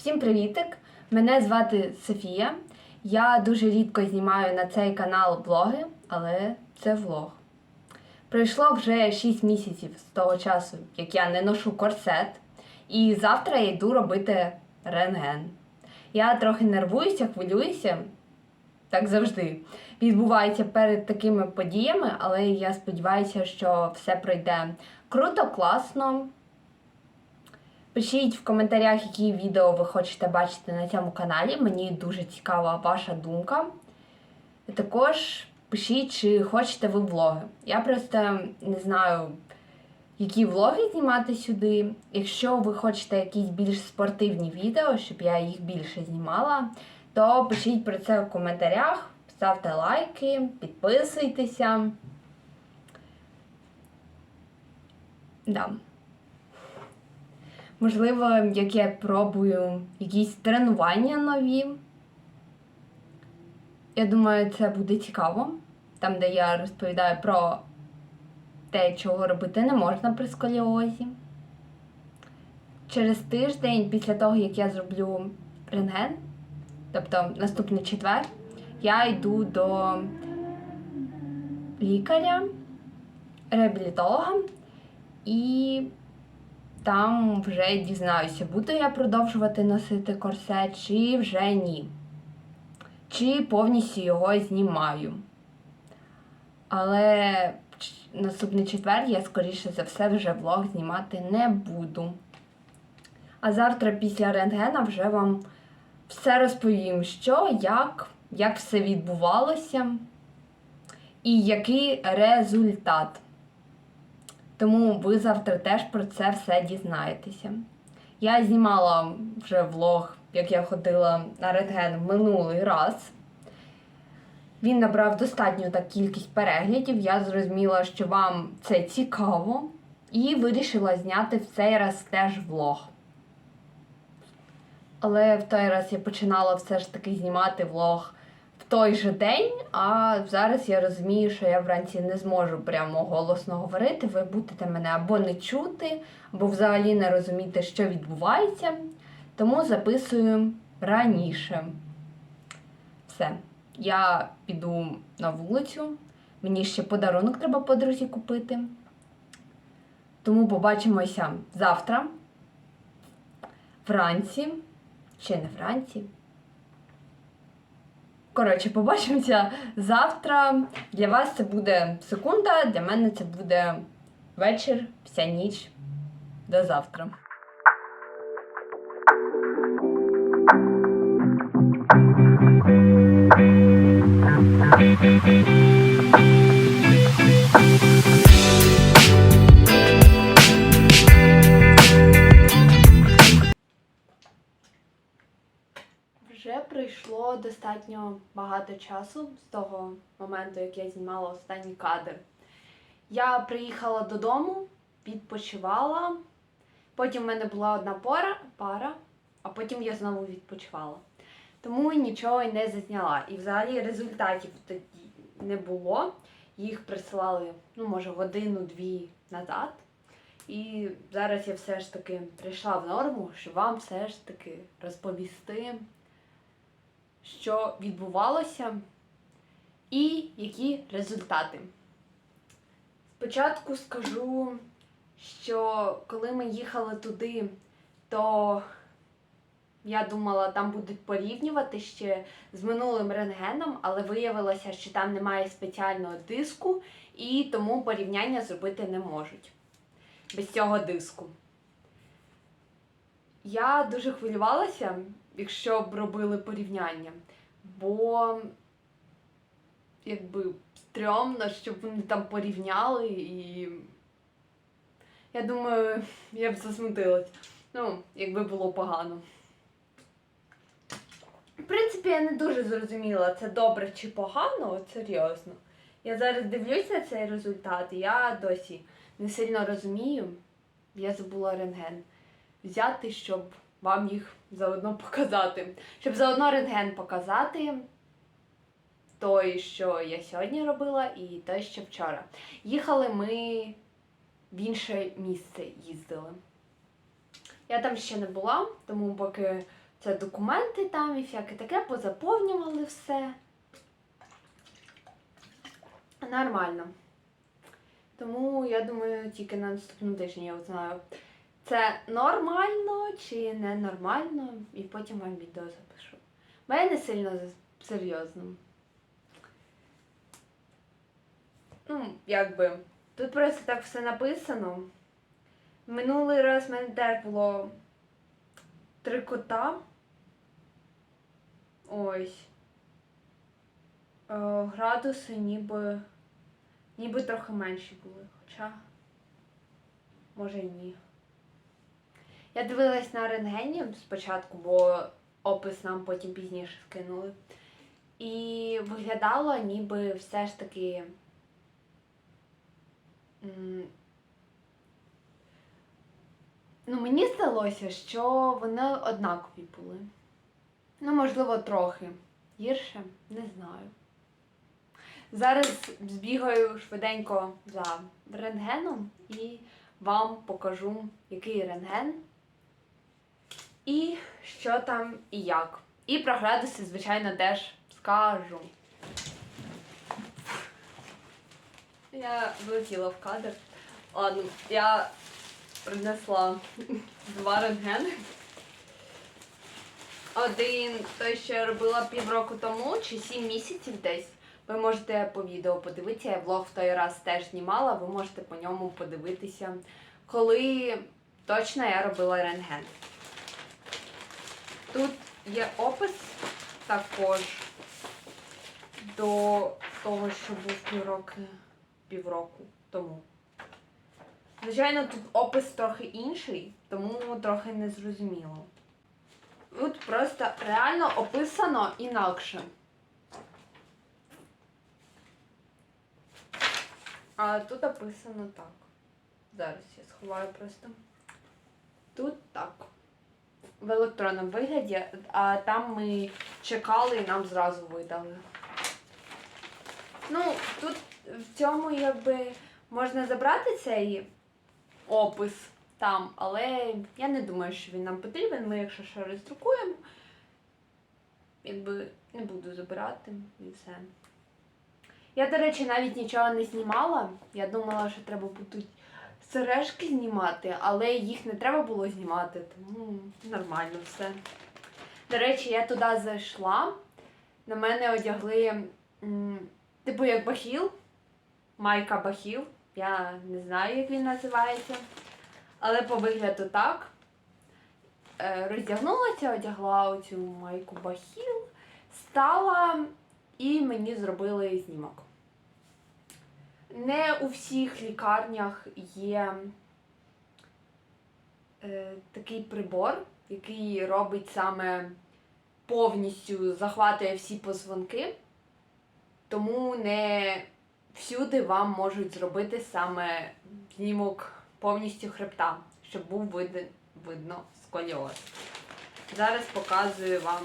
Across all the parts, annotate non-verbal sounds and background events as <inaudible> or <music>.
Всім привітик! Мене звати Софія. Я дуже рідко знімаю на цей канал влоги, але це влог. Пройшло вже 6 місяців з того часу, як я не ношу корсет, і завтра я йду робити рентген. Я трохи нервуюся, хвилююся, так завжди. Відбувається перед такими подіями, але я сподіваюся, що все пройде круто, класно. Пишіть в коментарях, які відео ви хочете бачити на цьому каналі. Мені дуже цікава ваша думка. Також пишіть, чи хочете ви влоги. Я просто не знаю, які влоги знімати сюди. Якщо ви хочете якісь більш спортивні відео, щоб я їх більше знімала, то пишіть про це в коментарях, ставте лайки, підписуйтеся. Да. Можливо, як я пробую якісь тренування нові. Я думаю, це буде цікаво. Там, де я розповідаю про те, чого робити не можна при сколіозі. Через тиждень після того, як я зроблю рентген, тобто наступний четвер, я йду до лікаря, реабілітолога і там вже дізнаюся, буду я продовжувати носити корсет, чи вже ні. Чи повністю його знімаю. Але наступний четвер я, скоріше за все, вже влог знімати не буду. А завтра після рентгена вже вам все розповім, що, як, як все відбувалося і який результат. Тому ви завтра теж про це все дізнаєтеся. Я знімала вже влог, як я ходила на рентген минулий раз. Він набрав достатню так кількість переглядів. Я зрозуміла, що вам це цікаво, і вирішила зняти в цей раз теж влог. Але в той раз я починала все ж таки знімати влог той же день, а зараз я розумію, що я вранці не зможу прямо голосно говорити. Ви будете мене або не чути, або взагалі не розуміти, що відбувається. Тому записую раніше. Все. Я піду на вулицю. Мені ще подарунок треба подрузі купити. Тому побачимося завтра. Вранці. Ще не вранці. Коротше, побачимося завтра. Для вас це буде секунда, для мене це буде вечір, вся ніч. До завтра. Вже достатньо багато часу з того моменту, як я знімала останній кадр. Я приїхала додому, відпочивала. Потім в мене була одна пара, пара, а потім я знову відпочивала. Тому нічого не зазняла. І взагалі результатів тоді не було. Їх присилали, ну, може, годину-дві назад. І зараз я все ж таки прийшла в норму, щоб вам все ж таки розповісти, що відбувалося і які результати. Спочатку скажу, що коли ми їхали туди, то я думала, там будуть порівнювати ще з минулим рентгеном, але виявилося, що там немає спеціального диску, і тому порівняння зробити не можуть без цього диску. Я дуже хвилювалася, якщо б робили порівняння, бо якби стрьомно, щоб вони там порівняли і. Я думаю, я б засмутилась. Ну, якби було погано. В принципі, я не дуже зрозуміла, це добре чи погано, от серйозно. Я зараз дивлюсь на цей результат, і я досі не сильно розумію. Я забула рентген взяти, щоб вам їх заодно показати. Щоб заодно рентген показати той, що я сьогодні робила, і той, що вчора. Їхали ми в інше місце їздили. Я там ще не була, тому поки Це документи там і всяке таке, позаповнювали все. Нормально. Тому я думаю, тільки на наступному тижні я узнаю, це нормально чи ненормально, і потім вам відео запишу. Бо я не сильно серйозно. Ну, якби. Тут просто так все написано. Минулий раз в мене теж було три кота. Ось. Е, градуси ніби. Ніби трохи менші були. Хоча. Може і ні. Я дивилась на рентгені спочатку, бо опис нам потім пізніше скинули. І виглядало, ніби все ж таки. Ну, мені здалося, що вони однакові були. Ну, можливо, трохи. Гірше, не знаю. Зараз збігаю швиденько за рентгеном і вам покажу, який рентген. І що там і як. І про градуси, звичайно, теж скажу. Я влетіла в кадр. Ладно, я принесла <laughs> два рентгени. Один той, що я робила півроку тому, чи сім місяців десь. Ви можете по відео подивитися, я влог в той раз теж знімала, ви можете по ньому подивитися, коли точно я робила рентген. Тут є опис також до того, що був півроку, півроку тому. Звичайно, тут опис трохи інший, тому трохи незрозуміло. Тут просто реально описано інакше. А тут описано так. Зараз я сховаю просто. Тут так. В електронному вигляді, а там ми чекали і нам зразу видали. Ну, тут в цьому якби можна забрати цей опис там, але я не думаю, що він нам потрібен. Ми, якщо що роздрукуємо, якби не буду забирати і все. Я, до речі, навіть нічого не знімала. Я думала, що треба будуть сережки знімати, але їх не треба було знімати, тому нормально все. До речі, я туди зайшла. На мене одягли, типу, як бахіл, майка бахіл. Я не знаю, як він називається. Але по вигляду так. Е, Роздягнулася, одягла оцю майку бахіл, стала і мені зробили знімок. Не у всіх лікарнях є е, такий прибор, який робить саме повністю захватує всі позвонки, тому не всюди вам можуть зробити саме знімок повністю хребта, щоб був виден, видно сколіоз. Зараз показую вам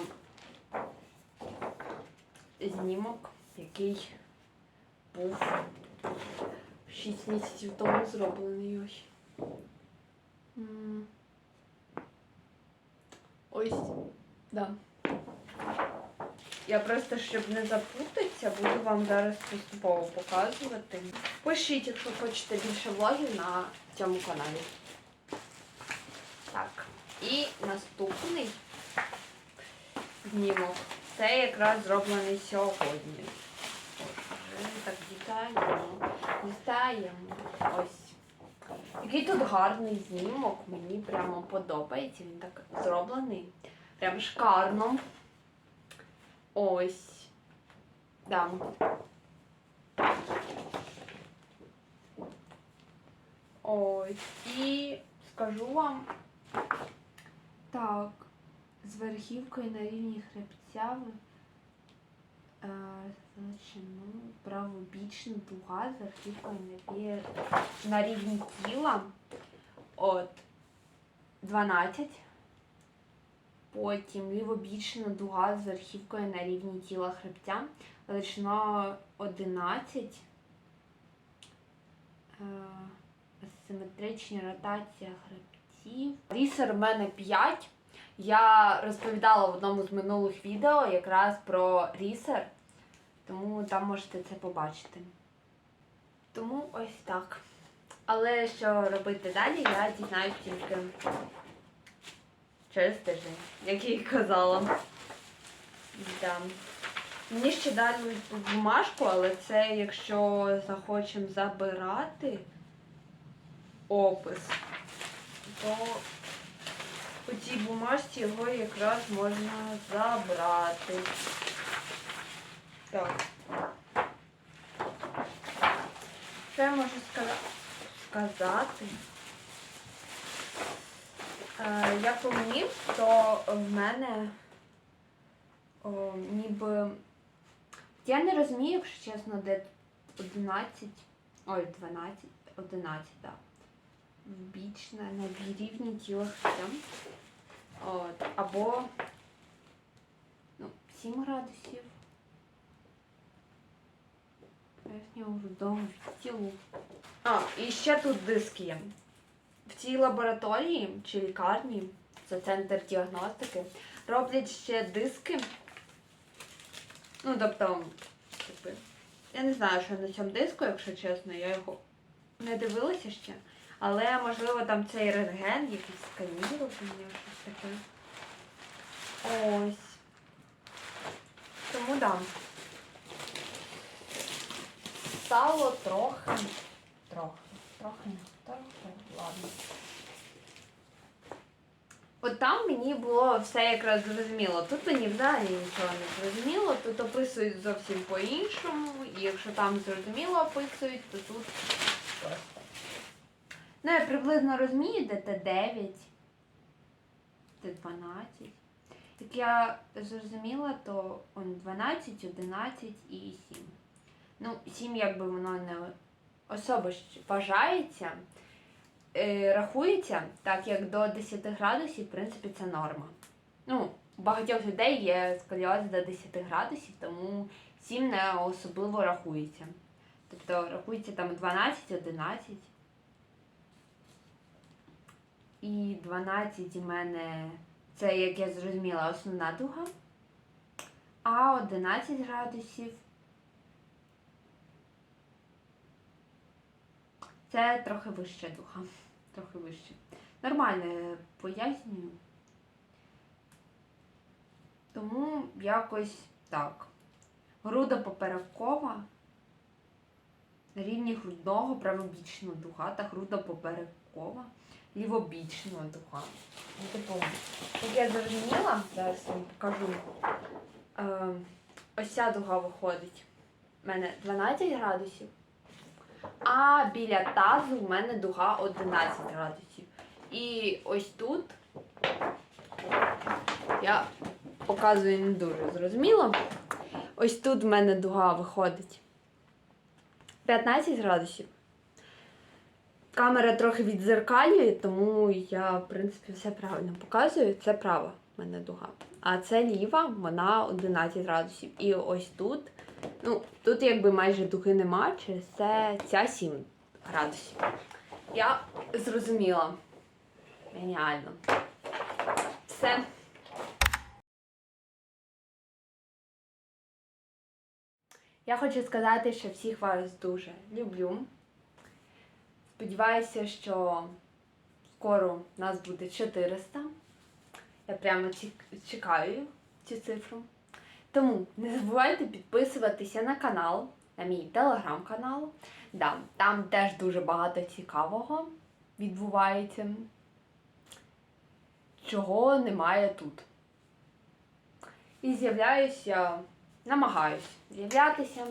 знімок, який був 6 місяців тому зроблений ось. Ось, да. Я просто, щоб не запутатися, буду вам зараз поступово показувати. Пишіть, якщо хочете більше влогів на цьому каналі. Так, і наступний знімок. Це якраз зроблений сьогодні. Дітаємо. Дітаємо. Ось. Який тут гарний знімок, мені прямо подобається. Він так зроблений. Прям шикарно. Ось. Да. Ось. І скажу вам. Так, з верхівкою на рівні хребця е, значено правобічна дуга з верхівкою на, на рівні тіла. От 12. Потім лівобічна дуга з верхівкою на рівні тіла хребця. Величина 11. Е, Асиметрична ротація хребців. Рісер в мене 5. Я розповідала в одному з минулих відео якраз про рісер, тому там можете це побачити. Тому ось так. Але що робити далі, я дізнаюсь тільки через тиждень, як я і казала. Да. Мені ще дали бумажку, але це якщо захочемо забирати опис, то у цій бумажці його якраз можна забрати. Так. Я можу сказати? Е, як по мені, то в мене о, ніби. Я не розумію, якщо чесно, де 11, ой, 12, 11, так. Вбічна на рівні тіла хребтя. От, або ну, 7 градусів. Верхнього грудного відділу. А, і ще тут диски. В цій лабораторії чи лікарні, це центр діагностики, роблять ще диски. Ну, тобто, я не знаю, що на цьому диску, якщо чесно, я його не дивилася ще. Але, можливо, там цей рентген, якийсь сканірував мені щось таке. Ось. Тому да. Стало трохи. Трохи. Трохи трохи. Ладно. От там мені було все якраз зрозуміло. Тут мені взагалі нічого не зрозуміло, тут описують зовсім по-іншому, і якщо там зрозуміло описують, то тут просто. Ну, я приблизно розумію, де Т9, Т12. Як я зрозуміла, то он 12, 11 і 7. Ну, 7 якби воно не особо вважається е, рахується, так як до 10 градусів, в принципі, це норма. Ну, у багатьох людей є сколіоз до 10 градусів, тому 7 не особливо рахується. Тобто рахується там 12, 11. І 12 у мене це, як я зрозуміла, основна дуга. А 11 градусів це трохи вища дуга трохи вище. Нормально пояснюю. Тому якось так. Груда поперекова, на рівні грудного правобічного духа та груда поперекова лівобічного духа. Ну, типу, як я зрозуміла, зараз вам покажу. Е, ось ця дуга виходить. У мене 12 градусів. А біля тазу в мене дуга 11 градусів. І ось тут я показую не дуже зрозуміло. Ось тут в мене дуга виходить 15 градусів. Камера трохи відзеркалює, тому я, в принципі, все правильно показую. Це права в мене дуга. А це ліва, вона 11 градусів. І ось тут Ну, тут якби майже дуги нема, через це ця 7 градусів. Я зрозуміла. Геніально. Все. Я хочу сказати, що всіх вас дуже люблю. Сподіваюся, що скоро нас буде 400. Я прямо чекаю цю цифру. Тому не забувайте підписуватися на канал, на мій телеграм-канал. Да, Там теж дуже багато цікавого відбувається, чого немає тут. І з'являюся, намагаюся з'являтися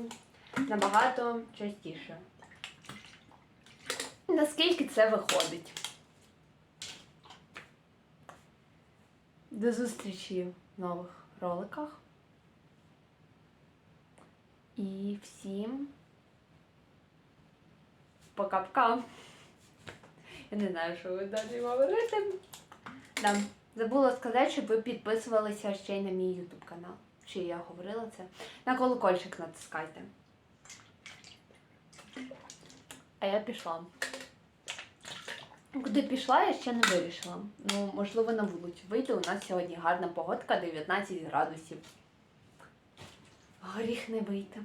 набагато частіше. Наскільки це виходить? До зустрічі в нових роликах. І всім пока-пока. Я не знаю, що ви далі говорити. Да. Забула сказати, щоб ви підписувалися ще й на мій YouTube канал. Чи я говорила це? На колокольчик натискайте. А я пішла. Куди пішла, я ще не вирішила. Ну, можливо, на вулицю вийду. У нас сьогодні гарна погодка, 19 градусів. Гріх не вийти.